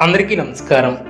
అందరికీ నమస్కారం.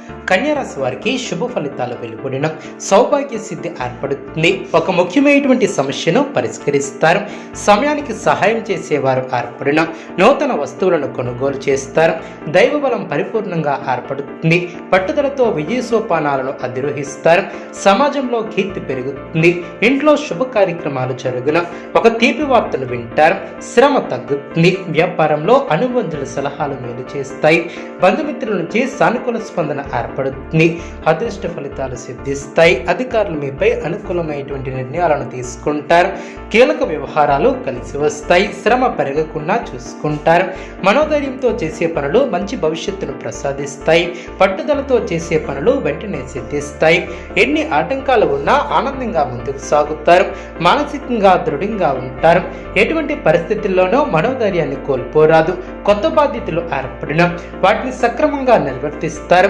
కన్యారాశి వారికి శుభ ఫలితాలు వెలువడిన సౌభాగ్య సిద్ధి ఏర్పడుతుంది. ఒక ముఖ్యమైనటువంటి సమస్యను పరిష్కరిస్తారు. సమయానికి సహాయం చేసేవారు ఏర్పడిన నూతన వస్తువులను కొనుగోలు చేస్తారు. దైవబలం పరిపూర్ణంగా ఏర్పడుతుంది. పట్టుదలతో విజయ సోపానాలను అధిరోహిస్తారు. సమాజంలో కీర్తి పెరుగుతుంది. ఇంట్లో శుభ కార్యక్రమాలు జరుగున ఒక తీపి వార్తలు వింటారు. శ్రమ తగ్గుతుంది. వ్యాపారంలో అనుబంధుల సలహాలు మేలు చేస్తాయి. బంధుమిత్రుల నుంచి సానుకూల స్పందన ఏర్పడుతుంది. అదృష్ట ఫలితాలు సిద్ధిస్తాయి. అధికారులు మీపై అనుకూలమైనటువంటి నిర్ణయాలను తీసుకుంటారు. కీలక వ్యవహారాలు కలిసి వస్తాయి. శ్రమ పెరగకుండా చూసుకుంటారు. మనోధైర్యంతో చేసే పనులు మంచి భవిష్యత్తును ప్రసాదిస్తాయి. పట్టుదలతో చేసే పనులు వెంటనే సిద్ధిస్తాయి. ఎన్ని ఆటంకాలు ఉన్నా ఆనందంగా ముందుకు సాగుతారు. మానసికంగా దృఢంగా ఉంటారు. ఎటువంటి పరిస్థితుల్లోనూ మనోధైర్యాన్ని కోల్పోరాదు. కొత్త బాధ్యతలు ఏర్పడిన వాటిని సక్రమంగా నిర్వర్తిస్తారు.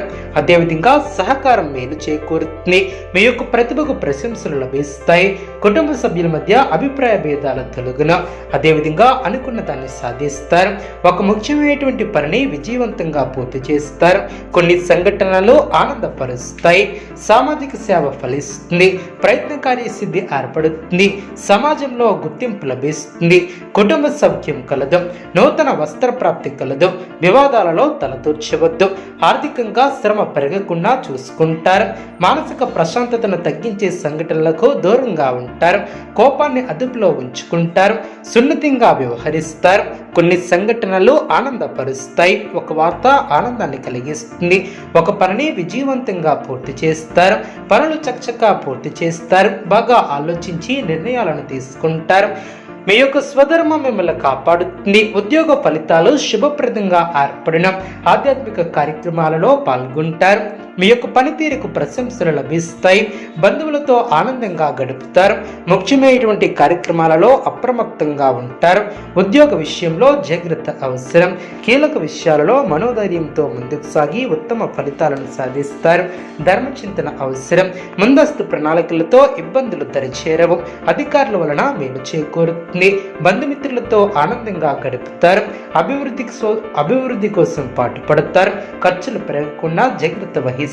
అదేవిధంగా సహకారం మేలు చేకూరుతుంది. మీ యొక్క ప్రతిభకు ప్రశంసలు లభిస్తాయి. కుటుంబ సభ్యుల మధ్య అభిప్రాయ భేదాలు తొలగున. అదేవిధంగా అనుకున్న దాన్ని సాధిస్తారు. ఒక ముఖ్యమైనటువంటి పనిని విజయవంతంగా పూర్తి చేస్తారు. కొన్ని సంఘటనలు ఆనందపరుస్తాయి. సామాజిక సేవ ఫలిస్తుంది. ప్రయత్నకార్య సిద్ధి ఏర్పడుతుంది. సమాజంలో గుర్తింపు లభిస్తుంది. కుటుంబ సౌఖ్యం కలదు. నూతన వస్త్ర ప్రాప్తి కలదు. వివాదాలలో తలదూర్చవద్దు. ఆర్థికంగా శ్రమ పెరగకుండా చూసుకుంటారు. మానసిక ప్రశాంతతను తగ్గించే సంఘటనలకు దూరంగా ఉంటారు. కోపాన్ని అదుపులో ఉంచుకుంటారు. సున్నితంగా వ్యవహరిస్తారు. కొన్ని సంఘటనలు ఆనందపరుస్తాయి. ఒక వార్త ఆనందాన్ని కలిగిస్తుంది. ఒక పనిని విజయవంతంగా పూర్తి చేస్తారు. పనులు చకచకా పూర్తి చేస్తారు. బాగా ఆలోచించి నిర్ణయాలను తీసుకుంటారు. మీ యొక్క స్వధర్మం మిమ్మల్ని కాపాడుతుంది. ఉద్యోగ ఫలితాలు శుభప్రదంగా ఏర్పడిన ఆధ్యాత్మిక కార్యక్రమాలలో పాల్గొంటారు. మీ యొక్క పనితీరుకు ప్రశంసలు లభిస్తాయి. బంధువులతో ఆనందంగా గడుపుతారు. ముఖ్యమైనటువంటి కార్యక్రమాలలో అప్రమత్తంగా ఉంటారు. ఉద్యోగ విషయంలో జాగ్రత్త అవసరం. కీలక విషయాలలో మనోధైర్యంతో ముందుకు సాగి ఉత్తమ ఫలితాలను సాధిస్తారు. ధర్మచింతన అవసరం. ముందస్తు ప్రణాళికలతో ఇబ్బందులు దరిచేరవు. అధికారుల వలన మేలు చేకూరుతుంది. బంధుమిత్రులతో ఆనందంగా గడుపుతారు. అభివృద్ధికి అభివృద్ధి కోసం పాటుపడతారు. ఖర్చులు పెరగకుండా జాగ్రత్త వహిస్తారు.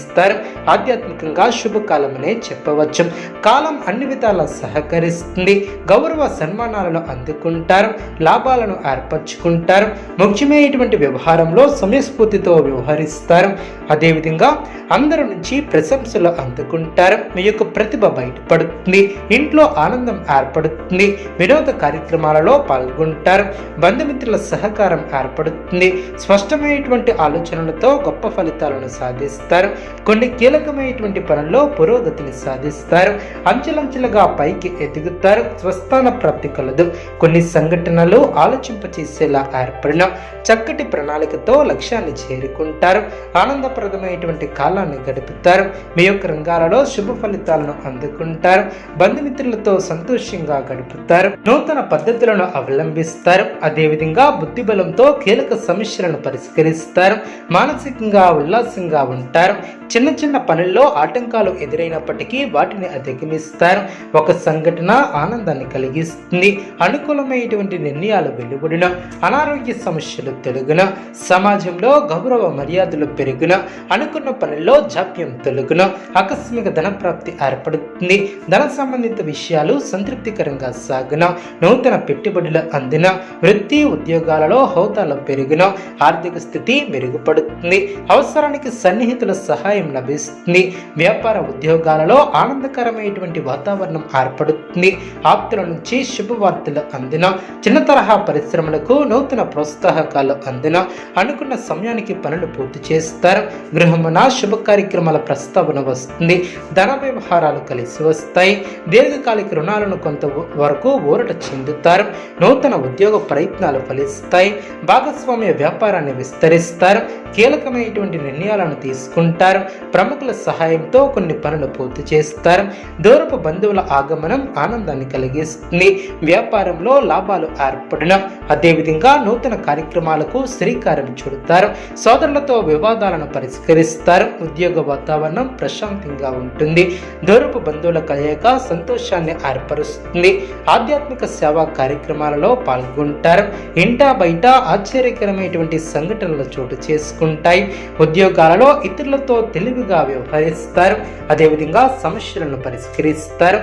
ఆధ్యాత్మికంగా శుభకాలమనే చెప్పవచ్చు. కాలం అన్ని విధాలా సహకరిస్తుంది. గౌరవ సన్మానాలను అందుకుంటారు. లాభాలను ఏర్పరచుకుంటారు. ముఖ్యమైనటువంటి వ్యవహారంలో సమయస్ఫూర్తితో వ్యవహరిస్తారు. అదేవిధంగా అందరి నుంచి ప్రశంసలు అందుకుంటారు. మీ యొక్క ప్రతిభ బయటపడుతుంది. ఇంట్లో ఆనందం ఏర్పడుతుంది. వినోద కార్యక్రమాలలో పాల్గొంటారు. బంధుమిత్రుల సహకారం ఏర్పడుతుంది. స్పష్టమైనటువంటి ఆలోచనలతో గొప్ప ఫలితాలను సాధిస్తారు. కొన్ని కీలకమైనటువంటి పనుల్లో పురోగతిని సాధిస్తారు. అంచెలంచెలుగా పైకి ఎదుగుతారు. స్వస్థాన ప్రాప్తి కలదు. కొన్ని సంఘటనలు ఆలోచింపచేసేలా ఏర్పడిన చక్కటి ప్రణాళికతో లక్ష్యాన్ని చేరుకుంటారు. ఆనందప్రదమైనటువంటి కాలాన్ని గడుపుతారు. మీ యొక్క రంగాలలో శుభ ఫలితాలను అందుకుంటారు. బంధుమిత్రులతో సంతోషంగా గడుపుతారు. నూతన పద్ధతులను అవలంబిస్తారు. అదేవిధంగా బుద్ధిబలంతో కీలక సమస్యలను పరిష్కరిస్తారు. మానసికంగా ఉల్లాసంగా ఉంటారు. చిన్న చిన్న పనుల్లో ఆటంకాలు ఎదురైనప్పటికీ వాటిని అధిగమిస్తారు. ఒక సంఘటన ఆనందాన్ని కలిగిస్తుంది. అనుకూలమైనటువంటి నిర్ణయాలు వెలువడిన అనారోగ్య సమస్యలు తెలుగున సమాజంలో గౌరవ మర్యాదలు పెరుగున అనుకున్న పనుల్లో జాప్యం తొలగున ఆకస్మిక ధన ప్రాప్తి ఏర్పడుతుంది. ధన సంబంధిత విషయాలు సంతృప్తికరంగా సాగున నూతన పెట్టుబడులు అందిన వృత్తి ఉద్యోగాలలో హోదాలు పెరుగున ఆర్థిక స్థితి మెరుగుపడుతుంది. అవసరానికి సన్నిహితుల సహా సహాయం లభిస్తుంది వ్యాపార ఉద్యోగాలలో ఆనందకరమైనటువంటి వాతావరణం ఏర్పడుతుంది. ఆప్తుల నుంచి శుభవార్తలు అందిన చిన్న తరహా పరిశ్రమలకు నూతన ప్రోత్సాహకాలు అందిన అనుకున్న సమయానికి పనులు పూర్తి చేస్తారు. గృహమున శుభ కార్యక్రమాల ప్రస్తావన వస్తుంది. ధన వ్యవహారాలు కలిసి వస్తాయి. దీర్ఘకాలిక రుణాలను కొంత వరకు ఊరట చెందుతారు. నూతన ఉద్యోగ ప్రయత్నాలు ఫలిస్తాయి. భాగస్వామ్య వ్యాపారాన్ని విస్తరిస్తారు. కీలకమైనటువంటి నిర్ణయాలను తీసుకుంటారు. ప్రముఖుల సహాయంతో కొన్ని పనులు పూర్తి చేస్తారు. దూరపు బంధువుల ఆగమనం ఆనందాన్ని కలిగిస్తుంది. వ్యాపారంలో లాభాలు ఏర్పడిన అదేవిధంగా నూతన కార్యక్రమాలకు శ్రీకారం చుడతారు. సోదరులతో వివాదాలను పరిష్కరిస్తారు. ఉద్యోగ వాతావరణం ప్రశాంతంగా ఉంటుంది. దూరపు బంధువుల కలయిక సంతోషాన్ని ఏర్పరుస్తుంది. ఆధ్యాత్మిక సేవా కార్యక్రమాలలో పాల్గొంటారు. ఇంటా బయట ఆశ్చర్యకరమైనటువంటి సంఘటనలు చోటు చేసుకుంటాయి. ఉద్యోగాలలో ఇతరులతో తెలివిగా వ్యవహరిస్తారు. అదేవిధంగా సమస్యలను పరిష్కరిస్తారు.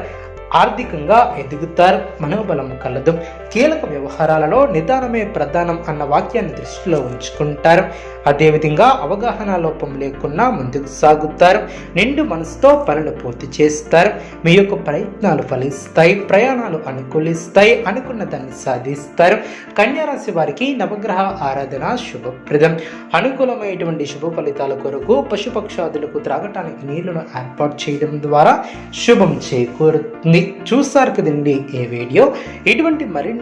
ఆర్థికంగా ఎదుగుతారు. మనోబలం కలదు. కీలక వ్యవహారాలలో నిదానమే ప్రధానం అన్న వాక్యాన్ని దృష్టిలో ఉంచుకుంటారు. అదేవిధంగా అవగాహన లోపం లేకుండా ముందుకు సాగుతారు. నిండు మనసుతో పనులు పూర్తి చేస్తారు. మీ యొక్క ప్రయత్నాలు ఫలిస్తాయి. ప్రయాణాలు అనుకూలిస్తాయి. అనుకున్న దాన్ని సాధిస్తారు. కన్యారాశి వారికి నవగ్రహ ఆరాధన శుభప్రదం. అనుకూలమైనటువంటి శుభ ఫలితాల కొరకు పశుపక్షాదులకు త్రాగటానికి నీళ్ళను ఏర్పాటు చేయడం ద్వారా శుభం చేకూరుతుంది. చూస్తారు కదండి ఈ వీడియో. ఇటువంటి